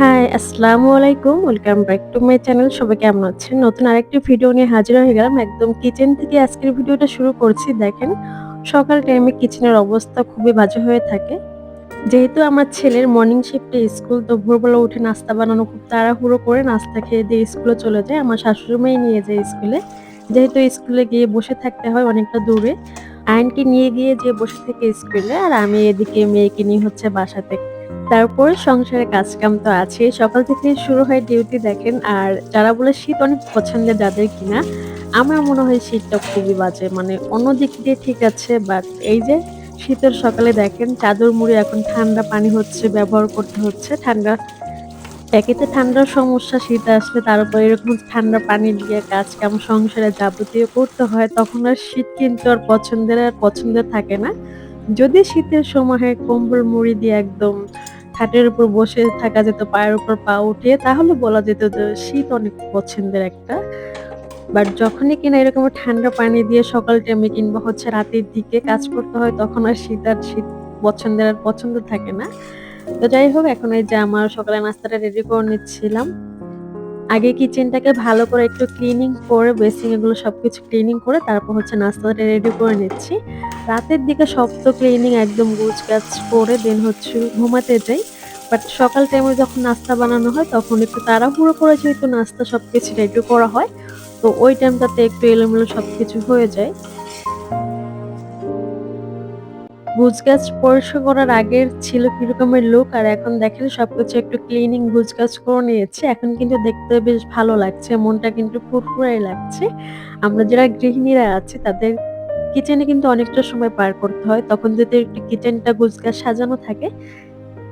আসসালামু আলাইকুম। Welcome back to my channel সবাই কেমন আছেন? নতুন আরেকটি ভিডিও নিয়ে হাজির হয়ে গেলাম। একদম কিচেন থেকে আজকের ভিডিওটা শুরু করছি। দেখেন, সকাল টাইমে কিচেনের অবস্থা খুবই বাজে হয়ে থাকে। যেহেতু আমার ছেলের মর্নিং শিফটে স্কুল তো ভোরবেলা উঠে নাস্তা বানানো খুব তাড়াহুড়ো করে নাস্তা খেয়ে দিয়ে স্কুলে চলে যায়। আমার শাশুড়ি নিয়ে যায় স্কুলে যেহেতু স্কুলে গিয়ে বসে থাকতে হয় অনেকটা দূরে। আয়নকে নিয়ে গিয়ে যে বসে থেকে স্কুলে আর আমি এদিকে মেয়েকে নিয়ে হচ্ছে বাসাতে তারপর সংসারে কাজকাম তো আছে। সকাল থেকে শুরু হয় ডিউটি দেখেন, আর যারা বলে শীত অনেক পছন্দের যাদের কিনা, আমার মনে হয় শীতটা খুবই বাজে। মানে অন্য দিক দিয়ে ঠিক আছে বাট এই যে শীতের সকালে দেখেন, চাদর মুড়ি এখন ঠান্ডা পানি হচ্ছে, ব্যবহার করতে হচ্ছে। ঠান্ডা একেতে ঠান্ডার সমস্যা, শীত আসলে তার উপর এরকম ঠান্ডা পানি দিয়ে কাজ কাম সংসারে যাবতীয় করতে হয়, তখন আর শীত কিন্তু আর পছন্দের আর পছন্দের থাকে না। যদি শীতের সময় কম্বল মুড়ি দিয়ে একদম খাটের উপর বসে থাকা যেত, পায়ের উপর পা উঠিয়ে, তাহলে বলা যেত যে শীত অনেক পছন্দের একটা। বাট যখনই কিনা এরকম ঠান্ডা পানি দিয়ে সকাল টাইমে কিংবা হচ্ছে রাতের দিকে কাজ করতে হয়, তখন আর শীত আর শীত পছন্দের আর পছন্দ থাকে না। তো যাই হোক, এখন এই যে আমার সকালে নাস্তাটা রেডি করে নিচ্ছিলাম। আগে কিচেনটাকে ভালো করে একটু ক্লিনিং করে বেসিং এগুলো সব কিছু ক্লিনিং করে, তারপর হচ্ছে নাস্তাটা রেডি করে নিচ্ছি। রাতের দিকে সব তো ক্লিনিং একদম গুছ গাছ করে দেন হচ্ছে ঘুমাতে যাই। বাট সকাল টাইমে যখন নাস্তা বানানো হয়, তখন একটু তাড়াহুড়ো করে যেহেতু নাস্তা সব কিছু রেডি করা হয়, তো ওই টাইমটাতে একটু এলোমেলো সব কিছু হয়ে যায়। গুজগাছ পরিষ্কার করার আগের ছিল কিরকমের লুক আর এখন দেখেন সবকিছু একটু ক্লিনিং গুজগাছ করে নিয়েছে। এখন কিন্তু দেখতে বেশ ভালো লাগছে, মনটা কিন্তু ফুরফুরাই লাগছে। আমরা যারা গৃহিণীরা আছি, তাদের কিচেনে কিন্তু অনেকটা সময় পার করতে হয়। তখন যদি একটু কিচেনটা গুজগাছ সাজানো থাকে,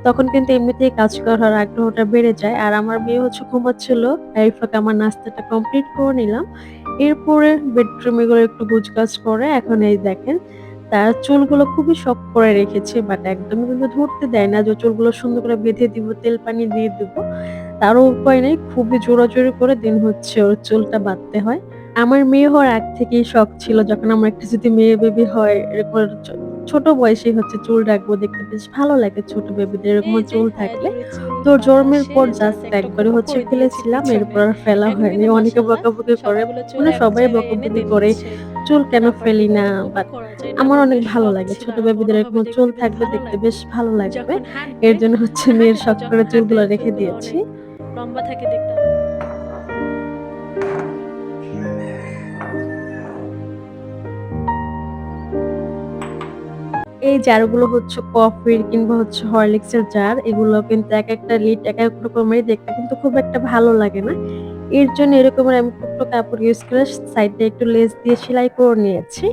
তখন কিন্তু এমনিতেই কাজ করার আগ্রহটা বেড়ে যায়। আর আমার মেয়ে হচ্ছে ঘুমাচ্ছিল এই ফাঁকে আমার নাস্তাটা কমপ্লিট করে নিলাম। এরপরে বেডরুম এগুলো একটু গুজগাছ করে, এখন এই দেখেন তার চুলগুলো খুবই শখ করে রেখেছে বাট একদমই কিন্তু ধরতে দেয় না। যে চুলগুলো সুন্দর করে বেঁধে দিব তেল পানি দিয়ে দিব তারও উপায় নেই। খুবই জোরাজোরি করে দিন হচ্ছে ওর চুলটা বাঁধতে হয়। আমার মেয়ে হওয়ার আগ থেকেই শখ ছিল যখন আমার একটা যদি মেয়ে বেবি হয় এরকম ছোট বয়সে হচ্ছে চুল রাখব দেখতে বেশ ভালো লাগে ছোট বেবিদের এরকম চুল থাকলে। তো জন্মের পর জাস্ট একবারে হচ্ছে ফেলেছিলাম এরপর আর ফেলা হয়নি। অনেকে বকাবকি করে মানে সবাই বকাবকি করে চুল কেন ফেলি না বাট আমার অনেক ভালো লাগে। ছোট বেবিদের এরকম চুল থাকবে, দেখতে বেশ ভালো লাগবে। এর জন্য হচ্ছে মেয়ের শখ করে চুলগুলো রেখে দিয়েছি। লম্বা থাকে দেখতে এই জারগুলো হচ্ছে কফির কিংবা হচ্ছে হরলিক্সের জার। এগুলো কিন্তু এক একটা লিড, এক এক রকমের দেখতে কিন্তু খুব একটা ভালো লাগে না। এর জন্য এরকমের আমি টুকটো কাপড় ইউজ করে সাইডে একটু লেস দিয়ে সেলাই করে নিয়েছি।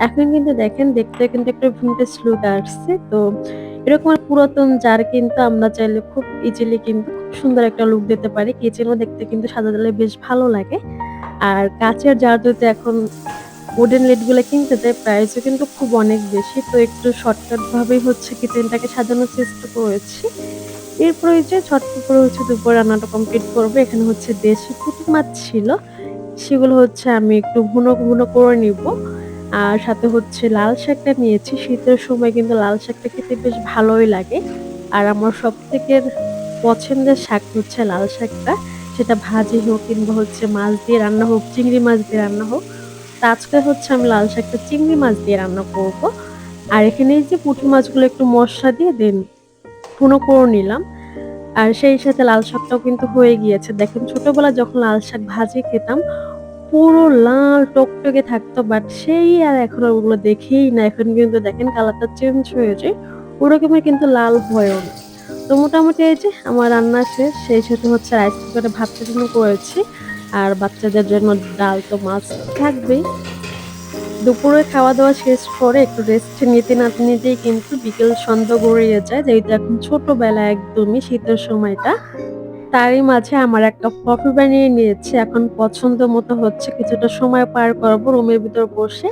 এখন কিন্তু দেখেন দেখতে কিন্তু একটা ভিন্টেজ লুক আসছে। তো এরকম পুরাতন জার কিন্তু আমরা চাইলে খুব ইজিলি কিন্তু খুব সুন্দর একটা লুক দিতে পারি। কিচেনও দেখতে কিন্তু সাজালে বেশ ভালো লাগে। আর কাচের জার যদি এখন উডেন লেডগুলো কিনতে যাই প্রাইসও কিন্তু খুব অনেক বেশি। তো একটু শর্টকাট ভাবেই হচ্ছে কিচেনটাকে সাজানোর চেষ্টা করেছি। এরপর যে ছটফট করে হচ্ছে দুপুর রান্নাটা কমপ্লিট করব। এখানে হচ্ছে দেশি পুঁটি মাছ ছিল। সেগুলো হচ্ছে আমি একটু ভুনো ভুনো করে নিব। আর সাথে হচ্ছে লাল শাকটা নিয়েছি। শীতের সময় কিন্তু লাল শাকটা খেতে বেশ ভালোই লাগে। আর আমার সব থেকে পছন্দের শাক হচ্ছে লাল শাকটা। সেটা ভাজি হোক কিংবা হচ্ছে মাছ দিয়ে রান্না হোক, চিংড়ি মাছ দিয়ে রান্না হোক। তা আজকে হচ্ছে আমি লাল শাকটা চিংড়ি মাছ দিয়ে রান্না করব। আর এখানে এই যে পুঁটি মাছগুলো একটু মশলা দিয়ে দেন পুনো করে নিলাম। আর সেই সাথে লাল শাকটাও কিন্তু হয়ে গিয়েছে। দেখেন ছোটবেলা যখন লাল শাক ভাজি খেতাম পুরো লাল টকটকে থাকতো বাট সেই আর এখন ওগুলো দেখেই না। এখন কিন্তু দেখেন কালারটা চেঞ্জ হয়ে যায়। ওরকমের কিন্তু লাল হয়েও না তো মোটামুটি এই যে আমার রান্না শেষ। সেই সাথে হচ্ছে রাইস কুকারে ভাতটা জন্য করেছি। আর বাচ্চাদের জন্য ডাল তো মাছ থাকবেই। দুপুরে খাওয়া দাওয়া শেষ করে একটু রেস্ট নিতে না নিতেই কিন্তু বিকেল সন্ধ্যা গড়িয়ে যায়। যেহেতু এখন ছোটবেলা একদমই শীতের সময়টা। তারই মাঝে আমার একটা কফি বানিয়ে নিয়েছি। এখন পছন্দ মতো হচ্ছে কিছুটা সময় পার করব রুমের ভিতর বসে।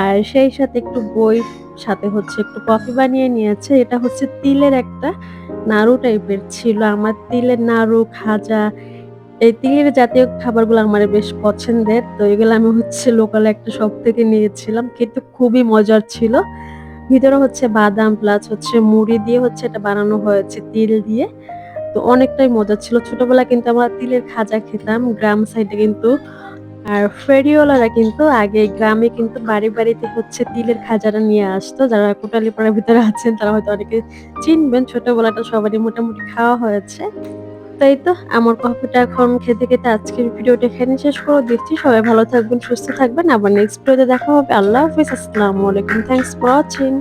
আর সেই সাথে একটু বই, সাথে হচ্ছে একটু কফি বানিয়ে নিয়েছে। এটা হচ্ছে তিলের একটা নাড়ু টাইপের ছিল। আমার তিলের নাড়ু, খাজা, এই তিলের জাতীয় খাবারগুলো আমার বেশ পছন্দের। তো এগুলো আমি হচ্ছে লোকাল একটা শপ থেকে নিয়েছিলাম। কিন্তু খুবই মজার ছিল। ভিতরে হচ্ছে বাদাম প্লাস হচ্ছে মুড়ি দিয়ে হচ্ছে এটা বানানো হয়েছে তিল দিয়ে। তো অনেকটাই মজা ছিল। ছোটবেলায় কিন্তু আমরা তিলের খাজা খেতাম গ্রাম সাইডে কিন্তু। আর ফেরিওয়ালারা কিন্তু আগে গ্রামে কিন্তু বাড়ি, বাড়িতে হচ্ছে তিলের খাজাটা নিয়ে আসতো। যারা কোটালীপাড়ার ভিতরে আছেন তারা হয়তো অনেকে চিনবেন। ছোটবেলাটা সবারই মোটামুটি খাওয়া হয়েছে। তাই তো আমার কফিটা এখন খেতে, খেতে আজকের ভিডিওটা এখানেই শেষ করে দিচ্ছি। সবাই ভালো থাকবেন, সুস্থ থাকবেন। আবার নেক্সট ভিডিওতে দেখা হবে। আল্লাহ হাফেজ। আসসালামু আলাইকুম। Thanks for watching.